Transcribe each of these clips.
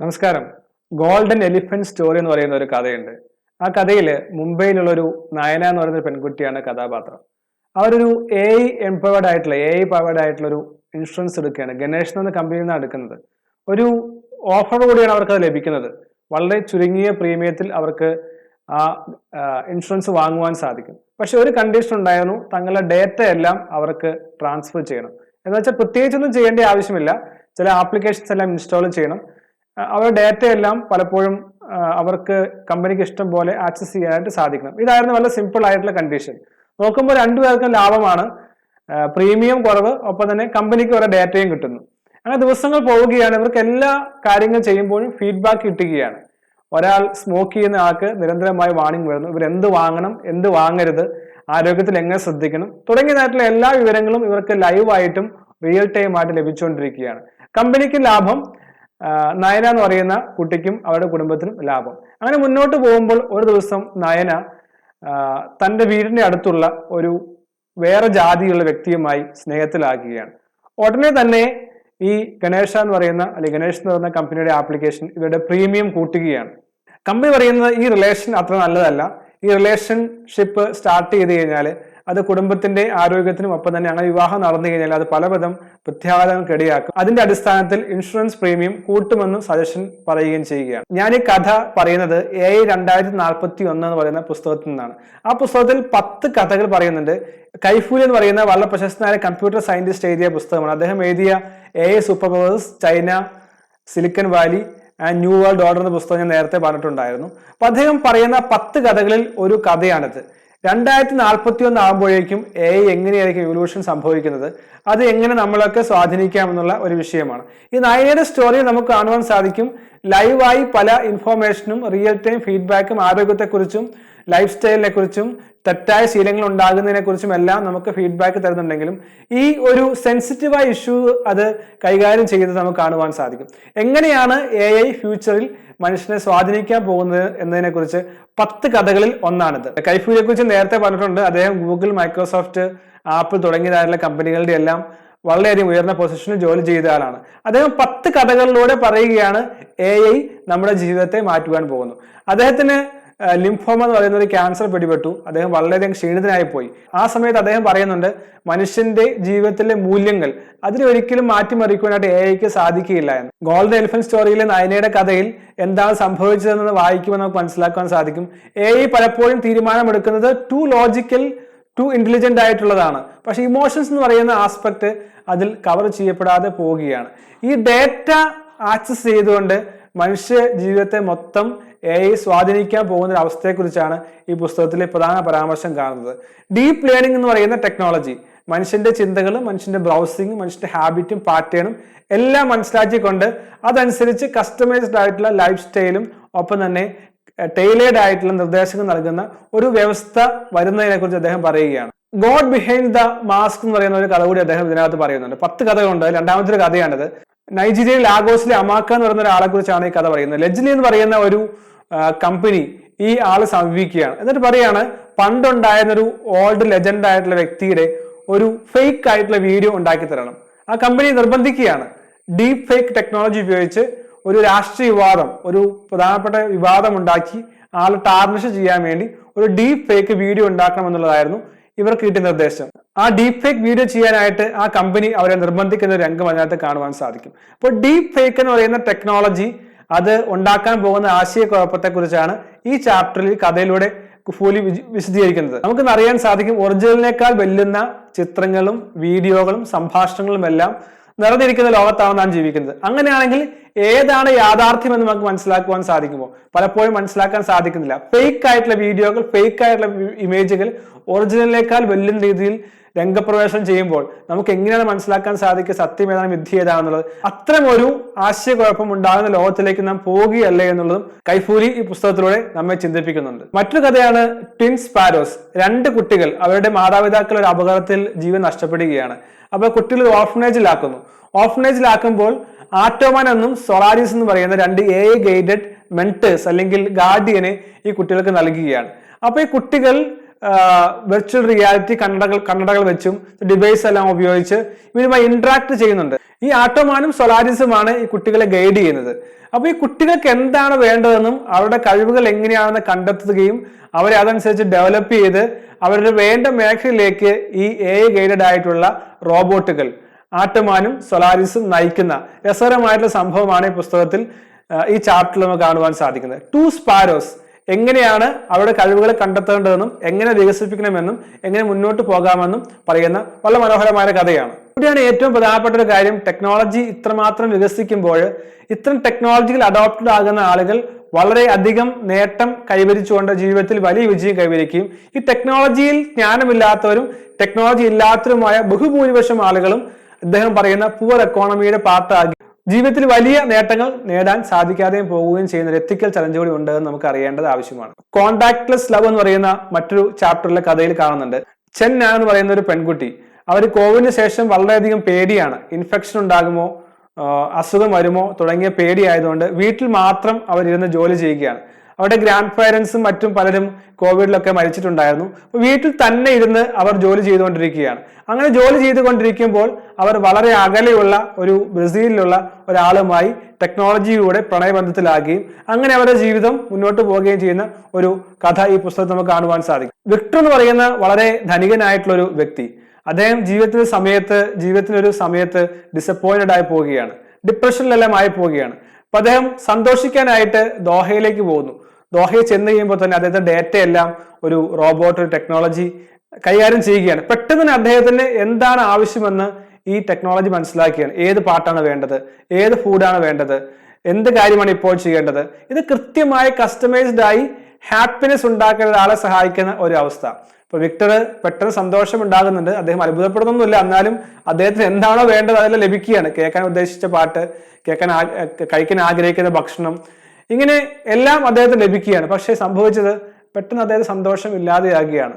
നമസ്കാരം. Golden elephant story എന്ന് പറയുന്ന ഒരു കഥയുണ്ട്. ആ കഥയിൽ മുംബൈയിലുള്ള ഒരു നയന എന്ന് പറയുന്ന പെൺകുട്ടിയാണ് കഥാപാത്രം. അവരൊരു എ ഐ എംപവേർഡ് ആയിട്ടുള്ള എ ഐ പവേർഡ് ആയിട്ടുള്ള ഒരു ഇൻഷുറൻസ് എടുക്കുകയാണ്. ഗണേഷ് എന്ന കമ്പനിയിൽ നിന്നാണ് എടുക്കുന്നത്. ഒരു ഓഫർ കൂടിയാണ് അവർക്ക് അത് ലഭിക്കുന്നത്. വളരെ ചുരുങ്ങിയ പ്രീമിയത്തിൽ അവർക്ക് ആ ഇൻഷുറൻസ് വാങ്ങുവാൻ സാധിക്കും. പക്ഷെ ഒരു കണ്ടീഷൻ ഉണ്ടായിരുന്നു. തങ്ങളുടെ ഡേറ്റ എല്ലാം അവർക്ക് ട്രാൻസ്ഫർ ചെയ്യണം. എന്ന് വെച്ചാൽ പ്രത്യേകിച്ചൊന്നും ചെയ്യേണ്ട ആവശ്യമില്ല. ചില ആപ്ലിക്കേഷൻസ് എല്ലാം ഇൻസ്റ്റാൾ ചെയ്യണം. അവരുടെ ഡാറ്റ എല്ലാം പലപ്പോഴും അവർക്ക് കമ്പനിക്ക് ഇഷ്ടം പോലെ ആക്സസ് ചെയ്യാനായിട്ട് സാധിക്കണം. ഇതായിരുന്നു വളരെ സിമ്പിൾ ആയിട്ടുള്ള കണ്ടീഷൻ. നോക്കുമ്പോൾ രണ്ടുപേർക്കും ലാഭമാണ്. പ്രീമിയം കുറവ് ഒപ്പം തന്നെ കമ്പനിക്ക് കുറെ ഡാറ്റയും കിട്ടുന്നു. അങ്ങനെ ദിവസങ്ങൾ പോവുകയാണ്. ഇവർക്ക് എല്ലാ കാര്യങ്ങളും ചെയ്യുമ്പോഴും ഫീഡ്ബാക്ക് കിട്ടുകയാണ്. ഒരാൾ സ്മോക്ക് ചെയ്യുന്ന ആൾക്ക് നിരന്തരമായി വാണിംഗ് വരുന്നു. ഇവർ എന്ത് വാങ്ങണം എന്ത് വാങ്ങരുത് ആരോഗ്യത്തിൽ എങ്ങനെ ശ്രദ്ധിക്കണം തുടങ്ങിയതായിട്ടുള്ള എല്ലാ വിവരങ്ങളും ഇവർക്ക് ലൈവായിട്ടും റിയൽ ടൈം ആയിട്ട് ലഭിച്ചുകൊണ്ടിരിക്കുകയാണ്. കമ്പനിക്ക് ലാഭം നയന എന്ന് പറയുന്ന കുട്ടിക്കും അവരുടെ കുടുംബത്തിനും ലാഭം. അങ്ങനെ മുന്നോട്ട് പോകുമ്പോൾ ഒരു ദിവസം നയന തന്റെ വീടിന്റെ അടുത്തുള്ള ഒരു വേറെ ജാതിയുള്ള വ്യക്തിയുമായി സ്നേഹത്തിലാക്കുകയാണ് ഉടനെ തന്നെ ഈ ഗണേഷ എന്ന് പറയുന്ന അല്ലെങ്കിൽ ഗണേഷ് എന്ന് പറയുന്ന കമ്പനിയുടെ ആപ്ലിക്കേഷൻ ഇവരുടെ പ്രീമിയം കൂട്ടുകയാണ്. കമ്പനി പറയുന്നത് ഈ റിലേഷൻ അത്ര നല്ലതല്ല. ഈ റിലേഷൻഷിപ്പ് സ്റ്റാർട്ട് ചെയ്ത് കഴിഞ്ഞാൽ അത് കുടുംബത്തിന്റെ ആരോഗ്യത്തിനും ഒപ്പം തന്നെ അങ്ങനെ വിവാഹം നടന്നു കഴിഞ്ഞാൽ അത് പലവിധം പ്രത്യാഘാതങ്ങൾക്ക് ഇടയാക്കും അതിന്റെ അടിസ്ഥാനത്തിൽ ഇൻഷുറൻസ് പ്രീമിയം കൂട്ടുമെന്നും സജഷൻ പറയുകയും ചെയ്യുകയാണ്. ഞാൻ ഈ കഥ പറയുന്നത് എ രണ്ടായിരത്തി നാൽപ്പത്തി ഒന്ന് എന്ന് പറയുന്ന പുസ്തകത്തിൽ നിന്നാണ്. ആ പുസ്തകത്തിൽ പത്ത് കഥകൾ പറയുന്നുണ്ട്. കൈഫൂലി എന്ന് പറയുന്ന വളരെ പ്രശസ്തനായ കമ്പ്യൂട്ടർ സയന്റിസ്റ്റ് എഴുതിയ പുസ്തകമാണ്. അദ്ദേഹം എഴുതിയ a super powers China Silicon Valley and new world order എന്ന പുസ്തകം ഞാൻ നേരത്തെ പറഞ്ഞിട്ടുണ്ടായിരുന്നു. അപ്പൊ അദ്ദേഹം പറയുന്ന പത്ത് കഥകളിൽ ഒരു കഥയാണിത്. രണ്ടായിരത്തി നാൽപ്പത്തി ഒന്ന് ആകുമ്പോഴേക്കും എ ഐ എങ്ങനെയായിരിക്കും എവല്യൂഷൻ സംഭവിക്കുന്നത്? അത് എങ്ങനെ നമ്മളൊക്കെ സ്വാധീനിക്കാമെന്നുള്ള ഒരു വിഷയമാണ്. ഈ നായയുടെ സ്റ്റോറി നമുക്ക് കാണുവാൻ സാധിക്കും. ലൈവായി പല ഇൻഫോർമേഷനും റിയൽ ടൈം ഫീഡ്ബാക്കും ആരോഗ്യത്തെക്കുറിച്ചും ലൈഫ് സ്റ്റൈലിനെ കുറിച്ചും തെറ്റായ ശീലങ്ങൾ ഉണ്ടാകുന്നതിനെ കുറിച്ചും എല്ലാം നമുക്ക് ഫീഡ്ബാക്ക് തരുന്നുണ്ടെങ്കിലും ഈ ഒരു സെൻസിറ്റീവായ ഇഷ്യൂ അത് കൈകാര്യം ചെയ്ത് നമുക്ക് കാണുവാൻ സാധിക്കും. എങ്ങനെയാണ് എ ഐ ഫ്യൂച്ചറിൽ മനുഷ്യനെ സ്വാധീനിക്കാൻ പോകുന്നത് എന്നതിനെ കുറിച്ച് പത്ത് കഥകളിൽ ഒന്നാണിത്. കൈഫൂരിയെ കുറിച്ച് നേരത്തെ പറഞ്ഞിട്ടുണ്ട്. അദ്ദേഹം ഗൂഗിൾ മൈക്രോസോഫ്റ്റ് ആപ്പിൾ തുടങ്ങിയതായിട്ടുള്ള കമ്പനികളുടെ എല്ലാം വളരെയധികം ഉയർന്ന പൊസിഷനിൽ ജോലി ചെയ്ത ആളാണ്. അദ്ദേഹം പത്ത് കഥകളിലൂടെ പറയുകയാണ് എ ഐ നമ്മുടെ ജീവിതത്തെ മാറ്റുവാൻ പോകുന്നു. അദ്ദേഹത്തിന് ലിംഫോമ എന്ന് പറയുന്ന ഒരു ക്യാൻസർ പിടിപെട്ടു. അദ്ദേഹം വളരെയധികം ക്ഷീണിതനായി പോയി. ആ സമയത്ത് അദ്ദേഹം പറയുന്നുണ്ട് മനുഷ്യന്റെ ജീവിതത്തിലെ മൂല്യങ്ങൾ അതിനൊരിക്കലും മാറ്റിമറിക്കുവാനായിട്ട് എ ഐക്ക് സാധിക്കുകയില്ല എന്ന്. ഗോൾഡൻ എലിഫൻ സ്റ്റോറിയിലെ നയനയുടെ കഥയിൽ എന്താണ് സംഭവിച്ചതെന്ന് വായിക്കുമ്പോൾ നമുക്ക് മനസ്സിലാക്കാൻ സാധിക്കും. എ ഐ പലപ്പോഴും തീരുമാനമെടുക്കുന്നത് ടു ലോജിക്കൽ ടു ഇന്റലിജന്റ് ആയിട്ടുള്ളതാണ്. പക്ഷെ ഇമോഷൻസ് എന്ന് പറയുന്ന ആസ്പെക്ട് അതിൽ കവർ ചെയ്യപ്പെടാതെ പോവുകയാണ്. ഈ ഡേറ്റ ആക്സസ് ചെയ്തുകൊണ്ട് മനുഷ്യ ജീവിതത്തെ മൊത്തം എ ഐ സ്വാധീനിക്കാൻ പോകുന്ന ഒരു അവസ്ഥയെക്കുറിച്ചാണ് ഈ പുസ്തകത്തിലെ പ്രധാന പരാമർശം കാണുന്നത്. ഡീപ്പ് ലേണിംഗ് എന്ന് പറയുന്ന ടെക്നോളജി മനുഷ്യന്റെ ചിന്തകളും മനുഷ്യന്റെ ബ്രൗസിങ്ങും മനുഷ്യന്റെ ഹാബിറ്റും പാറ്റേണും എല്ലാം മനസ്സിലാക്കിക്കൊണ്ട് അതനുസരിച്ച് കസ്റ്റമൈസ്ഡ് ആയിട്ടുള്ള ലൈഫ് സ്റ്റൈലും ഒപ്പം തന്നെ ടൈലേഡ് ആയിട്ടുള്ള നിർദ്ദേശങ്ങൾ നൽകുന്ന ഒരു വ്യവസ്ഥ വരുന്നതിനെ കുറിച്ച് അദ്ദേഹം പറയുകയാണ്. ഗോഡ് ബിഹൈൻഡ് ദ മാസ്ക് എന്ന് പറയുന്ന ഒരു കഥ കൂടി അദ്ദേഹം ഇതിനകത്ത് പറയുന്നുണ്ട്. പത്ത് കഥകളുണ്ട്. രണ്ടാമത്തെ ഒരു കഥയാണിത്. നൈജീരിയയിൽ ലാഗോസിലെ അമാക്ക എന്ന് പറയുന്ന ഒരാളെ കുറിച്ചാണ് ഈ കഥ പറയുന്നത്. ലജ്ലി എന്ന് പറയുന്ന ഒരു കമ്പനി ഈ ആൾ സമീപിക്കുകയാണ്. എന്നിട്ട് പറയാണ് പണ്ടുണ്ടായിരുന്ന ഒരു ഓൾഡ് ലെജൻഡ് ആയിട്ടുള്ള വ്യക്തിയുടെ ഒരു ഫേക്ക് ആയിട്ടുള്ള വീഡിയോ ഉണ്ടാക്കി തരണം. ആ കമ്പനി നിർബന്ധിക്കുകയാണ്. ഡീപ് ഫേക്ക് ടെക്നോളജി ഉപയോഗിച്ച് ഒരു രാഷ്ട്രീയ വിവാദം ഒരു പ്രധാനപ്പെട്ട വിവാദം ഉണ്ടാക്കി ആൾ ടാർണിഷ് ചെയ്യാൻ വേണ്ടി ഒരു ഡീപ് ഫേക്ക് വീഡിയോ ഉണ്ടാക്കണം എന്നുള്ളതായിരുന്നു ഇവർക്ക് കിട്ടിയ നിർദ്ദേശം. ആ ഡീപ് ഫേക്ക് വീഡിയോ ചെയ്യാനായിട്ട് ആ കമ്പനി അവരെ നിർബന്ധിക്കുന്ന രംഗം അതിനകത്ത് കാണുവാൻ സാധിക്കും. അപ്പോൾ ഡീപ് ഫേക്ക് എന്ന് പറയുന്ന ടെക്നോളജി അത് ഉണ്ടാക്കാൻ പോകുന്ന ആശയക്കുഴപ്പത്തെ കുറിച്ചാണ് ഈ ചാപ്റ്ററിൽ കഥയിലൂടെ കുഫൂലി വിശദീകരിക്കുന്നത്. നമുക്ക് അറിയാൻ സാധിക്കും ഒറിജിനലിനേക്കാൾ വെല്ലുന്ന ചിത്രങ്ങളും വീഡിയോകളും സംഭാഷണങ്ങളും എല്ലാം നിറഞ്ഞിരിക്കുന്ന ലോകത്താണ് നാം ജീവിക്കുന്നത്. അങ്ങനെയാണെങ്കിൽ ഏതാണ് യാഥാർത്ഥ്യം എന്ന് നമുക്ക് മനസ്സിലാക്കുവാൻ സാധിക്കുമോ? പലപ്പോഴും മനസ്സിലാക്കാൻ സാധിക്കുന്നില്ല. ഫേക്ക് ആയിട്ടുള്ള വീഡിയോകൾ ഫേക്ക് ആയിട്ടുള്ള ഇമേജുകൾ ഒറിജിനലിനേക്കാൾ വെല്ലുന്ന രീതിയിൽ രംഗപ്രവേശനം ചെയ്യുമ്പോൾ നമുക്ക് എങ്ങനെയാണ് മനസ്സിലാക്കാൻ സാധിക്കുക? സത്യം ഏതാണ് വിദ്യ ഏതാണെന്നുള്ളത്? അത്തരം ഒരു ആശയക്കുഴപ്പം ഉണ്ടാകുന്ന ലോകത്തിലേക്ക് നാം പോകുകയല്ലേ എന്നുള്ളതും കൈഫൂലി ഈ പുസ്തകത്തിലൂടെ നമ്മെ ചിന്തിപ്പിക്കുന്നുണ്ട്. മറ്റൊരു കഥയാണ് ട്വിൻസ് പാരോസ് രണ്ട് കുട്ടികൾ അവരുടെ മാതാപിതാക്കൾ ഒരു അപകടത്തിൽ ജീവൻ നഷ്ടപ്പെടുകയാണ്. അപ്പോൾ കുട്ടികൾ ഓർഫനേജിലാക്കുന്നു. ഓർഫനേജിലാക്കുമ്പോൾ ആറ്റോമാൻ എന്നും സൊറാരിസ് എന്ന് പറയുന്ന രണ്ട് എ ഗൈഡഡ് മെന്റേഴ്സ് അല്ലെങ്കിൽ ഗാർഡിയനെ ഈ കുട്ടികൾക്ക് നൽകുകയാണ്. അപ്പൊ ഈ കുട്ടികൾ വെർച്വൽ റിയാലിറ്റി കണ്ണടകൾ കണ്ണടകൾ വെച്ചും ഡിവൈസ് എല്ലാം ഉപയോഗിച്ച് ഇവരുമായി ഇന്ററാക്ട് ചെയ്യുന്നുണ്ട്. ഈ ആട്ടോമാനും സൊലാരിസുമാണ് ഈ കുട്ടികളെ ഗൈഡ് ചെയ്യുന്നത്. അപ്പൊ ഈ കുട്ടികൾക്ക് എന്താണ് വേണ്ടതെന്നും അവരുടെ കഴിവുകൾ എങ്ങനെയാണെന്ന് കണ്ടെത്തുകയും അവരെ അതനുസരിച്ച് ഡെവലപ്പ് ചെയ്ത് അവരുടെ വേണ്ട മേഖലയിലേക്ക് ഈ എ ഗൈഡഡ് ആയിട്ടുള്ള റോബോട്ടുകൾ ആട്ടമാനും സൊലാരിസും നയിക്കുന്ന രസകരമായിട്ടുള്ള സംഭവമാണ് ഈ പുസ്തകത്തിൽ ഈ ചാപ്റ്ററിൽ നമുക്ക് കാണുവാൻ സാധിക്കുന്നത്. ടു സ്പാരോസ് എങ്ങനെയാണ് അവരുടെ കഴിവുകളെ കണ്ടെത്തേണ്ടതെന്നും എങ്ങനെ വികസിപ്പിക്കണമെന്നും എങ്ങനെ മുന്നോട്ട് പോകാമെന്നും പറയുന്ന വളരെ മനോഹരമായ കഥയാണ്. ഇവിടെയാണ് ഏറ്റവും പ്രധാനപ്പെട്ട ഒരു കാര്യം ടെക്നോളജി ഇത്രമാത്രം വികസിക്കുമ്പോൾ ഇത്തരം ടെക്നോളജികൾ അഡോപ്റ്റഡ് ആകുന്ന ആളുകൾ വളരെ അധികം നേട്ടം കൈവരിച്ചുകൊണ്ട് ജീവിതത്തിൽ വലിയ വിജയം കൈവരിക്കുകയും ഈ ടെക്നോളജിയിൽ ജ്ഞാനമില്ലാത്തവരും ടെക്നോളജി ഇല്ലാത്തവരുമായ ബഹുഭൂരിപക്ഷം ആളുകളും അദ്ദേഹം പറയുന്ന പുവർ എക്കോണമിയുടെ പാർട്ടാക്കി ജീവിതത്തിൽ വലിയ നേട്ടങ്ങൾ നേടാൻ സാധിക്കാതെയും പോവുകയും ചെയ്യുന്ന ഒരു എത്തിക്കൽ ചലഞ്ച് കൂടി ഉണ്ടെന്ന് നമുക്ക് അറിയേണ്ടത് ആവശ്യമാണ്. കോണ്ടാക്ട്ലെസ് ലവ് എന്ന് പറയുന്ന മറ്റൊരു ചാപ്റ്ററിലെ കഥയിൽ കാണുന്നുണ്ട്. ചെൻ നാൻ എന്ന് പറയുന്ന ഒരു പെൺകുട്ടി. അവർ കോവിഡിന് ശേഷം വളരെയധികം പേടിയാണ്. ഇൻഫെക്ഷൻ ഉണ്ടാകുമോ അസുഖം വരുമോ തുടങ്ങിയ പേടിയായതുകൊണ്ട് വീട്ടിൽ മാത്രം അവരിരുന്ന് ജോലി ചെയ്യുകയാണ്. അവരുടെ ഗ്രാൻഡ് പേരൻസും മറ്റും പലരും കോവിഡിലൊക്കെ മരിച്ചിട്ടുണ്ടായിരുന്നു. വീട്ടിൽ തന്നെ ഇരുന്ന് അവർ ജോലി ചെയ്തുകൊണ്ടിരിക്കുകയാണ്. അങ്ങനെ ജോലി ചെയ്തുകൊണ്ടിരിക്കുമ്പോൾ അവർ വളരെ അകലെയുള്ള ഒരു ബ്രസീലിലുള്ള ഒരാളുമായി ടെക്നോളജിയിലൂടെ പ്രണയബന്ധത്തിലാകുകയും അങ്ങനെ അവരുടെ ജീവിതം മുന്നോട്ട് പോവുകയും ചെയ്യുന്ന ഒരു കഥ ഈ പുസ്തകത്തിൽ നമുക്ക് കാണുവാൻ സാധിക്കും. വിക്ടർ എന്ന് പറയുന്ന വളരെ ധനികനായിട്ടുള്ള ഒരു വ്യക്തി. അദ്ദേഹം ജീവിതത്തിന്റെ സമയത്ത് ജീവിതത്തിന്റെ ഒരു സമയത്ത് ഡിസപ്പോയിന്റഡ് ആയി പോവുകയാണ്. ഡിപ്രഷനിലെല്ലാം ആയി പോവുകയാണ്. അപ്പൊ അദ്ദേഹം സന്തോഷിക്കാനായിട്ട് ദോഹയിലേക്ക് പോകുന്നു. ദോഹയിൽ ചെന്ന് കഴിയുമ്പോൾ തന്നെ അദ്ദേഹത്തെ ഡേറ്റ എല്ലാം ഒരു റോബോട്ട് ഒരു ടെക്നോളജി കൈകാര്യം ചെയ്യുകയാണ്. പെട്ടെന്ന് തന്നെ അദ്ദേഹത്തിന് എന്താണ് ആവശ്യമെന്ന് ഈ ടെക്നോളജി മനസ്സിലാക്കുകയാണ്. ഏത് പാട്ടാണ് വേണ്ടത്? ഏത് ഫുഡാണ് വേണ്ടത്? എന്ത് കാര്യമാണ് ഇപ്പോൾ ചെയ്യേണ്ടത്? ഇത് കൃത്യമായി കസ്റ്റമൈസ്ഡ് ആയി ഹാപ്പിനെസ് ഉണ്ടാക്കാൻ ഒരാളെ സഹായിക്കുന്ന ഒരു അവസ്ഥ. ഇപ്പൊ വിക്ടർ പെട്ടെന്ന് സന്തോഷം ഉണ്ടാകുന്നുണ്ട് അദ്ദേഹം അത്ഭുതപ്പെടുന്നൊന്നുമില്ല. എന്നാലും അദ്ദേഹത്തിന് എന്താണോ വേണ്ടത് അതെല്ലാം ലഭിക്കുകയാണ്. കേൾക്കാൻ ഉദ്ദേശിച്ച പാട്ട് കേൾക്കാൻ കഴിക്കാൻ ആഗ്രഹിക്കുന്ന ഭക്ഷണം ഇങ്ങനെ എല്ലാം അദ്ദേഹത്തിന് ലഭിക്കുകയാണ്. പക്ഷേ സംഭവിച്ചത് പെട്ടെന്ന് അദ്ദേഹം സന്തോഷം ഇല്ലാതെയാകുകയാണ്.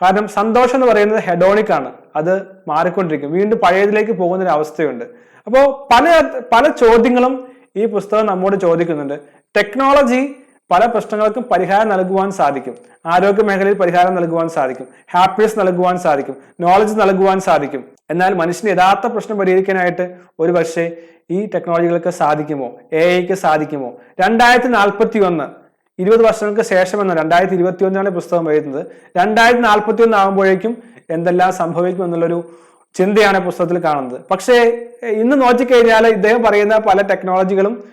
കാരണം സന്തോഷം എന്ന് പറയുന്നത് ഹെഡോണിക് ആണ്. അത് മാറിക്കൊണ്ടിരിക്കും. വീണ്ടും പഴയതിലേക്ക് പോകുന്ന ഒരു അവസ്ഥയുണ്ട് അപ്പോൾ പല പല ചോദ്യങ്ങളും ഈ പുസ്തകം നമ്മോട് ചോദിക്കുന്നുണ്ട്. ടെക്നോളജി പല പ്രശ്നങ്ങൾക്കും പരിഹാരം നൽകുവാൻ സാധിക്കും. ആരോഗ്യ മേഖലയിൽ പരിഹാരം നൽകുവാൻ സാധിക്കും. ഹാപ്പിനെസ് നൽകുവാൻ സാധിക്കും. നോളജ് നൽകുവാൻ സാധിക്കും. എന്നാൽ മനുഷ്യന് യഥാർത്ഥ പ്രശ്നം പരിഹരിക്കാനായിട്ട് ഒരു പക്ഷേ ഈ ടെക്നോളജികൾക്ക് സാധിക്കുമോ? എ ഐക്ക് സാധിക്കുമോ? രണ്ടായിരത്തി നാൽപ്പത്തി ഒന്ന് ഇരുപത് വർഷങ്ങൾക്ക് ശേഷമെന്ന് രണ്ടായിരത്തി ഇരുപത്തി ഒന്നിനാണ് പുസ്തകം എഴുതുന്നത്. രണ്ടായിരത്തി നാൽപ്പത്തി ഒന്ന് ആകുമ്പോഴേക്കും എന്തെല്ലാം സംഭവിക്കും എന്നുള്ളൊരു ചിന്തയാണ് പുസ്തകത്തിൽ കാണുന്നത്. പക്ഷേ ഇന്ന് നോക്കിക്കഴിഞ്ഞാൽ ഇദ്ദേഹം പറയുന്ന പല ടെക്നോളജികളും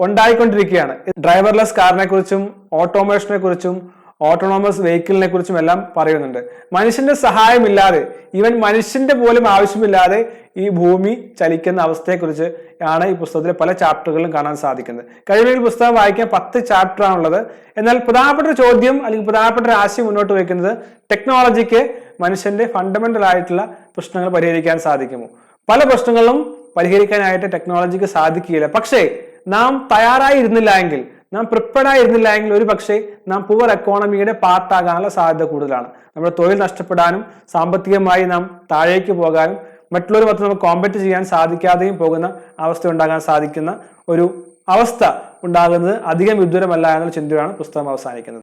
ഉണ്ടായിക്കൊണ്ടിരിക്കുകയാണ്. ഡ്രൈവർലെസ് കാറിനെ കുറിച്ചും ഓട്ടോമേഷനെ കുറിച്ചും ഓട്ടോണോമസ് വെഹിക്കിളിനെ കുറിച്ചും എല്ലാം പറയുന്നുണ്ട്. മനുഷ്യന്റെ സഹായമില്ലാതെ ഈവൻ മനുഷ്യന്റെ പോലും ആവശ്യമില്ലാതെ ഈ ഭൂമി ചലിക്കുന്ന അവസ്ഥയെക്കുറിച്ച് ആണ് ഈ പുസ്തകത്തിലെ പല ചാപ്റ്ററുകളും കാണാൻ സാധിക്കുന്നത്. ഒരു പുസ്തകം വായിക്കാൻ പത്ത് ചാപ്റ്റർ ആണുള്ളത്. എന്നാൽ പ്രധാനപ്പെട്ട ചോദ്യം അല്ലെങ്കിൽ പ്രധാനപ്പെട്ട ഒരു ആശയം മുന്നോട്ട് വയ്ക്കുന്നത് ടെക്നോളജിക്ക് മനുഷ്യന്റെ ഫണ്ടമെന്റൽ ആയിട്ടുള്ള പ്രശ്നങ്ങൾ പരിഹരിക്കാൻ സാധിക്കുമോ? പല പ്രശ്നങ്ങളും പരിഹരിക്കാനായിട്ട് ടെക്നോളജിക്ക് സാധിക്കുകയില്ല. പക്ഷേ നാം തയ്യാറായിരുന്നില്ല എങ്കിൽ നാം പ്രിപ്പേർഡ് ആയിരുന്നില്ല എങ്കിൽ ഒരു പക്ഷേ നാം പുവർ എക്കോണമിയുടെ പാർട്ടാകാനുള്ള സാധ്യത കൂടുതലാണ്. നമ്മുടെ തൊഴിൽ നഷ്ടപ്പെടാനും സാമ്പത്തികമായി നാം താഴേക്ക് പോകാനും മറ്റുള്ളവരുമൊത്ത് നമുക്ക് കോമ്പറ്റ് ചെയ്യാൻ സാധിക്കാതെയും പോകുന്ന അവസ്ഥ ഉണ്ടാകാൻ സാധിക്കുന്ന ഒരു അവസ്ഥ ഉണ്ടാകുന്നത് അധികം വിദൂരമല്ല എന്നുള്ള ചിന്തയാണ് പുസ്തകം അവസാനിക്കുന്നത്.